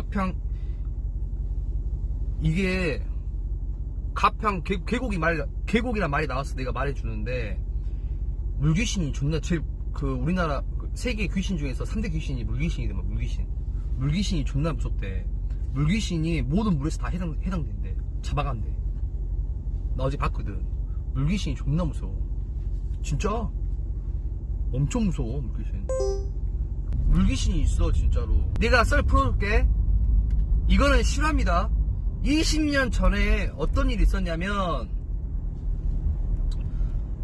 가평 이게 가평 계, 계곡이 말 계곡이란 말이 나와서 내가 말해주는데. 물귀신이 존나 제일 그 우리나라 그 세계 귀신 중에서 3대 귀신이 물귀신이더만 물귀신. 물귀신이 존나 무섭대. 물귀신이 모든 물에서 다 해당, 해당된대. 잡아간대. 나 어제 봤거든. 물귀신이 존나 무서워. 진짜? 엄청 무서워 물귀신. 물귀신이 있어 진짜로. 내가 썰 풀어줄게 이거는 실화입니다. 20년 전에 어떤 일이 있었냐면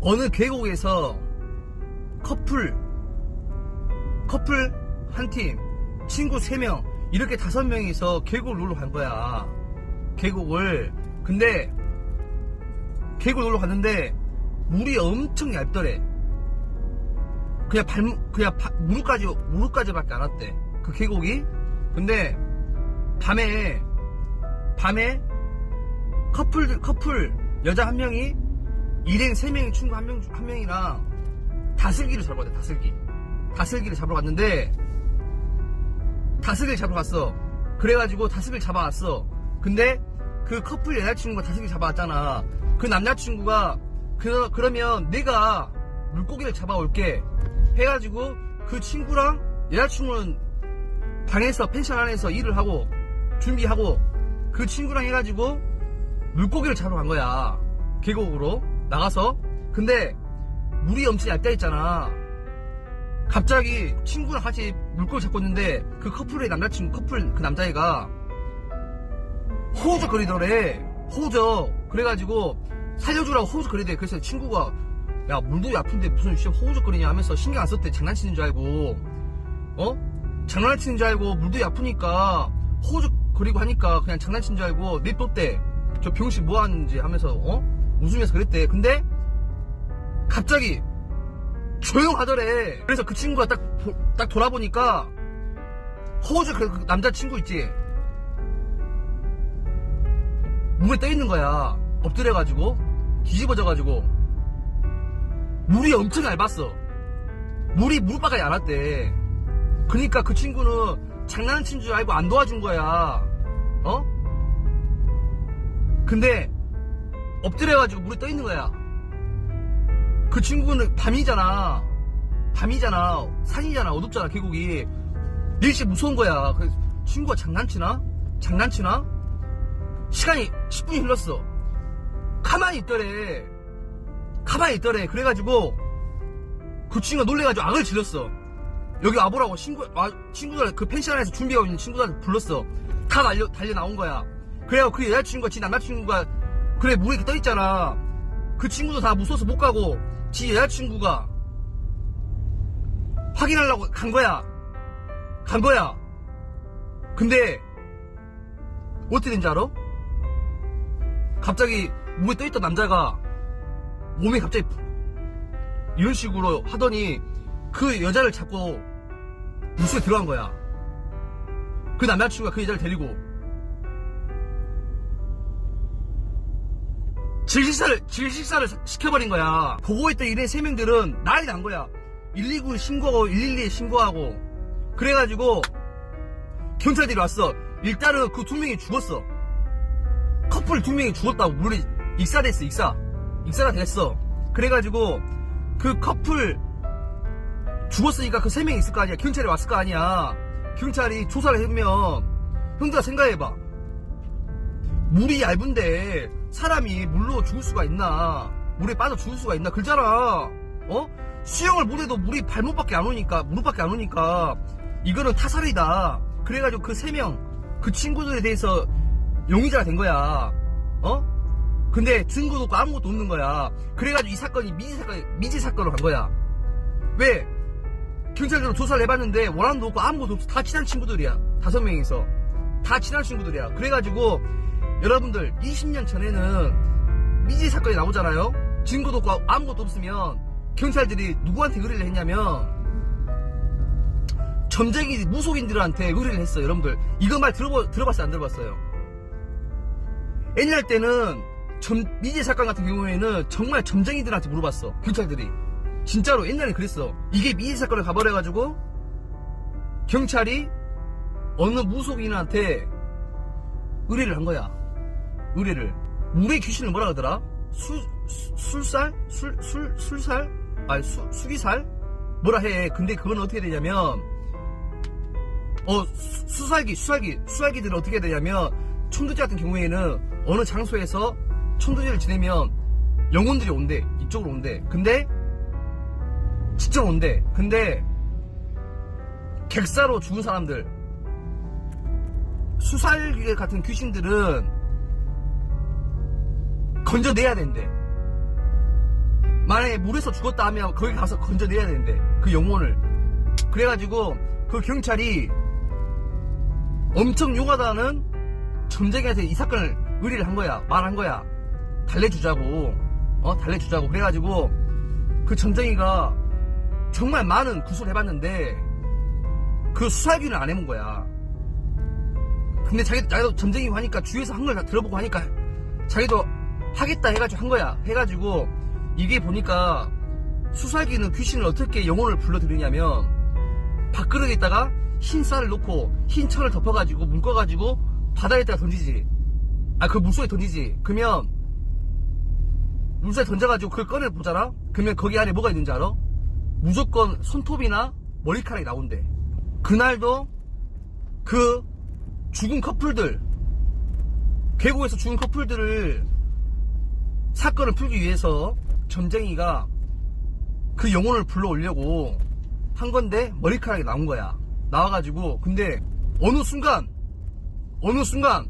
어느 계곡에서 커플 커플 한 팀 친구 3명 이렇게 다섯 명이서 계곡을 놀러 간 거야. 계곡을. 근데 계곡 놀러 갔는데 물이 엄청 얇더래. 그냥 발 그냥 바- 무릎까지 무릎까지밖에 안 왔대. 그 계곡이. 근데 밤에 밤에 커플 커플 여자 한 명이 일행 세 명이 친구 한명한 명이랑 다슬기를 잡으러 갔대 다슬기. 다슬기를 잡으러 갔는데 다슬기를 잡으러 갔어. 그래가지고 다슬기를 잡아왔어. 근데 그 커플 여자친구가 다슬기 잡아왔잖아. 그 남자친구가 그, 그러면 내가 물고기를 잡아올게. 해가지고 그 친구랑 여자친구는 방에서 펜션 안에서 일을 하고 준비하고 그 친구랑 해가지고 물고기를 잡으러 간 거야. 계곡으로 나가서. 근데 물이 엄청 얇다 했잖아. 갑자기 친구랑 같이 물고기 잡고 있는데 그 커플의 남자친구 커플 그 남자애가 호우적거리더래. 호우적. 그래가지고 살려주라고 호우적거리대. 그래서 친구가 야 물도 얕은데 무슨 씨 호우적거리냐? 하면서 신경 안 썼대. 장난치는 줄 알고. 어? 장난치는 줄 알고 물도 얕으니까 호우적 거리고 하니까 그냥 장난치는 줄 알고 냅뒀대 저 병신 뭐 하는지 하면서 어? 웃으면서 그랬대 근데 갑자기 조용하더래 그래서 그 친구가 딱, 보- 딱 돌아보니까 호우적 그, 그 남자친구 있지 물에 떠 있는 거야. 엎드려가지고 뒤집어져가지고 물이 엄청 얇았어. 물이 안 왔대. 그러니까 그 친구는 장난친 줄 알고 안 도와준 거야. 어? 근데 엎드려가지고 물에 떠 있는 거야. 그 친구는 밤이잖아. 밤이잖아. 산이잖아. 어둡잖아. 계곡이. 일시 무서운 거야. 그래서 친구가 장난치나? 장난치나? 시간이 10분이 흘렀어. 가만히 있더래. 가만히 있더래. 그래가지고 그 친구가 놀래가지고 악을 질렀어. 여기 와보라고 친구, 와, 친구들 그 펜션 안에서 준비하고 있는 친구들한테 불렀어. 다 달려, 달려 나온 거야. 그래갖고 그 여자친구가 지 남자친구가 그래 물에 떠 있잖아. 그 친구도 다 무서워서 못 가고 지 여자친구가 확인하려고 간 거야. 간 거야. 근데 어떻게 된지 알아? 갑자기 물에 떠있던 남자가 몸이 갑자기 이런 식으로 하더니 그 여자를 잡고 물속에 들어간 거야. 그 남자친구가 그 여자를 데리고 질식사를 질식사를 시켜버린 거야. 보고 있던 일행 세 명들은 난리 난 거야. 119 신고하고 112에 신고하고 그래가지고 경찰들이 왔어. 일단은 그 두 명이 죽었어. 커플 두 명이 죽었다고 물이 익사됐어 익사 익사가 됐어 그래가지고 그 커플 죽었으니까 그 세 명이 있을 거 아니야 경찰이 왔을 거 아니야 경찰이 조사를 해보면 형들아 생각해봐 물이 얇은데 사람이 물로 죽을 수가 있나 물에 빠져 죽을 수가 있나 그러잖아 어 수영을 못해도 물이 발목밖에 안 오니까 무릎밖에 안 오니까 이거는 타살이다 그래가지고 그 세 명 그 친구들에 대해서 용의자가 된 거야. 어? 근데 증거도 없고 아무것도 없는 거야. 그래가지고 이 사건이 미지 사건, 미지 사건으로 간 거야. 왜? 경찰들로 조사를 해봤는데 원한도 없고 아무것도 없어. 다 친한 친구들이야. 다섯 명이서. 다 친한 친구들이야. 그래가지고 여러분들 20년 전에는 미지 사건이 나오잖아요. 증거도 없고 아무것도 없으면 경찰들이 누구한테 의뢰를 했냐면 점쟁이 무속인들한테 의뢰를 했어요. 여러분들 이거 말 들어보, 들어봤어요? 안 들어봤어요? 옛날 때는 점, 미제 사건 같은 경우에는 정말 점쟁이들한테 물어봤어. 경찰들이. 진짜로 옛날에 그랬어. 이게 미제 사건을 가버려가지고 경찰이 어느 무속인한테 의뢰를 한 거야. 의뢰를. 물의 귀신을 뭐라 그러더라? 수, 수- 술살? 술, 술, 술살? 아니, 수, 수기살? 뭐라 해. 근데 그건 어떻게 되냐면, 어, 수- 수살기, 수살기, 수살기들은 어떻게 되냐면, 천도제 같은 경우에는 어느 장소에서 천도제를 지내면 영혼들이 온대. 이쪽으로 온대. 근데, 직접 온대. 근데, 객사로 죽은 사람들, 수살기 같은 귀신들은 건져내야 된대. 만약에 물에서 죽었다 하면 거기 가서 건져내야 된대. 그 영혼을. 그래가지고 그 경찰이 엄청 용하다는 점쟁이한테 이 사건을 의뢰를 한 거야. 말한 거야. 달래주자고. 어, 달래주자고. 그래가지고 그 점쟁이가 정말 많은 구술을 해봤는데 그 수사기는 안 해본 거야. 근데 자기도, 자기도 점쟁이고 하니까 주위에서 한 걸 다 들어보고 하니까 자기도 하겠다 해가지고 한 거야. 해가지고 이게 보니까 수살기는 귀신을 어떻게 영혼을 불러들이냐면 밥그릇에다가 흰 쌀을 놓고 흰 철을 덮어가지고 묶어가지고 바다에다가 던지지. 아, 그 물속에 던지지. 그러면 물속에 던져가지고 그걸 꺼내 보잖아? 그러면 거기 안에 뭐가 있는지 알아? 무조건 손톱이나 머리카락이 나온대. 그날도 그 죽은 커플들, 계곡에서 죽은 커플들을 사건을 풀기 위해서 점쟁이가 그 영혼을 불러 오려고 한 건데 머리카락이 나온 거야. 나와가지고 근데 어느 순간 어느 순간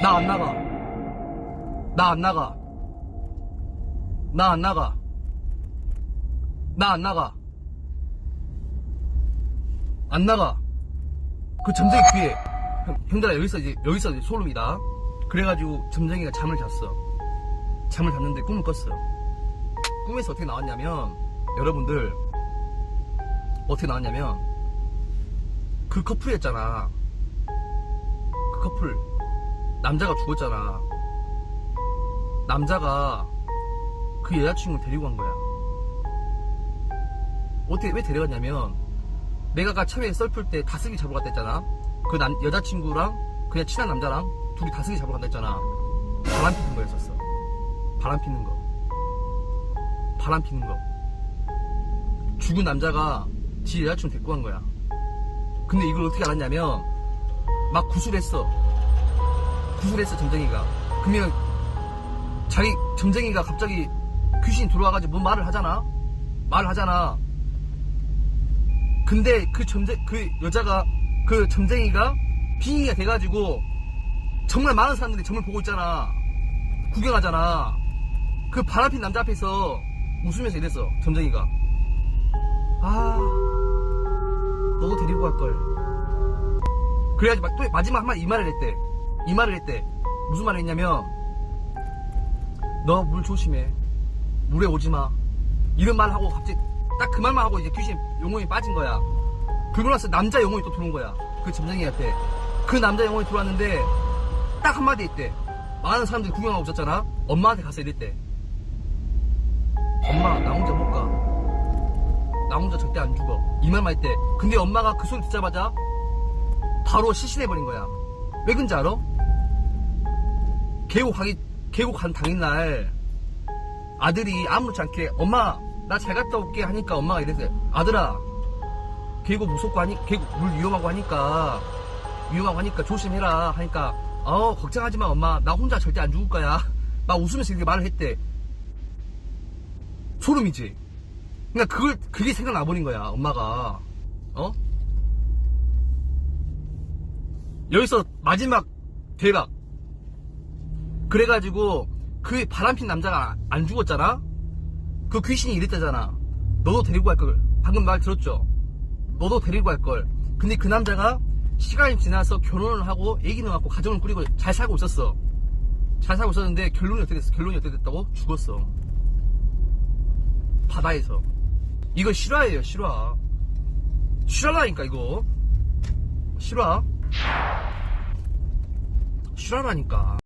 나 안 나가. 나 안 나가. 나 안 나가. 나 안 나가. 안 나가. 그 점쟁이 귀에 형, 형들아 여기서 이제 여기서 이제 소름이다. 그래가지고 점쟁이가 잠을 잤어. 잠을 잤는데 꿈을 꿨어. 꿈에서 어떻게 나왔냐면 여러분들 어떻게 나왔냐면 그 커플이었잖아. 그 커플 남자가 죽었잖아. 남자가 그 여자친구를 데리고 간 거야. 어떻게 왜 데려갔냐면 내가 아까 처음에 썰풀 때 다슬기 잡으러 갔다 했잖아. 그 남, 여자친구랑 그냥 친한 남자랑 둘이 다슬기 잡으러 간다 했잖아. 바람 피는 거였었어. 바람 피는 거. 바람 피는 거. 죽은 남자가 지 여자친구 데리고 간 거야. 근데 이걸 어떻게 알았냐면 막 구술했어. 구술했어 점쟁이가. 그러면 자기 점쟁이가 갑자기 귀신이 들어와가지고 뭔 말을 하잖아. 말을 하잖아. 근데 그 점쟁 그 여자가 그 점쟁이가 빙의가 돼가지고 정말 많은 사람들이 점을 보고 있잖아. 구경하잖아. 그 바람핀 남자 앞에서 웃으면서 이랬어. 점쟁이가. 아, 너도 데리고 갈 걸. 그래야지 막- 또 마지막 한말이 말을 했대. 이 말을 했대. 무슨 말을 했냐면 너 물 조심해. 물에 오지 마. 이런 말 하고 갑자기 딱 그 말만 하고 이제 귀신 영혼이 빠진 거야. 그러고 나서 남자 영혼이 또 들어온 거야. 그 점쟁이한테. 그 남자 영혼이 들어왔는데 딱 한마디 했대. 많은 사람들이 구경하고 있었잖아. 엄마한테 가서 이랬대. 엄마 나 혼자 못 가. 나 혼자 절대 안 죽어. 이 말만 했대. 근데 엄마가 그 소리 듣자마자 바로 실신해버린 거야. 왜 그런지 알아? 계곡 가기, 계곡 간 당일날 아들이 아무렇지 않게 엄마 나 잘 갔다 올게 하니까 엄마가 이랬어요 아들아 계곡 무섭고 하니 계곡 물 위험하고 하니까 위험하고 하니까 조심해라 하니까 어 걱정하지 마 엄마. 나 혼자 절대 안 죽을 거야. 막 웃으면서 이렇게 말을 했대. 소름이지. 그러니까 그걸 그게 생각나 버린 거야 엄마가. 어? 여기서 마지막 대박. 그래가지고 그 바람핀 남자가 안 죽었잖아? 그 귀신이 이랬다잖아. 너도 데리고 갈 걸. 방금 말 들었죠? 너도 데리고 갈 걸. 근데 그 남자가 시간이 지나서 결혼을 하고 애기 낳았고 가정을 꾸리고 잘 살고 있었어. 잘 살고 있었는데 결론이 어떻게 됐어? 결론이 어떻게 됐다고? 죽었어. 바다에서. 이거 실화예요, 실화. 실화라니까, 이거. 실화. 실화라니까.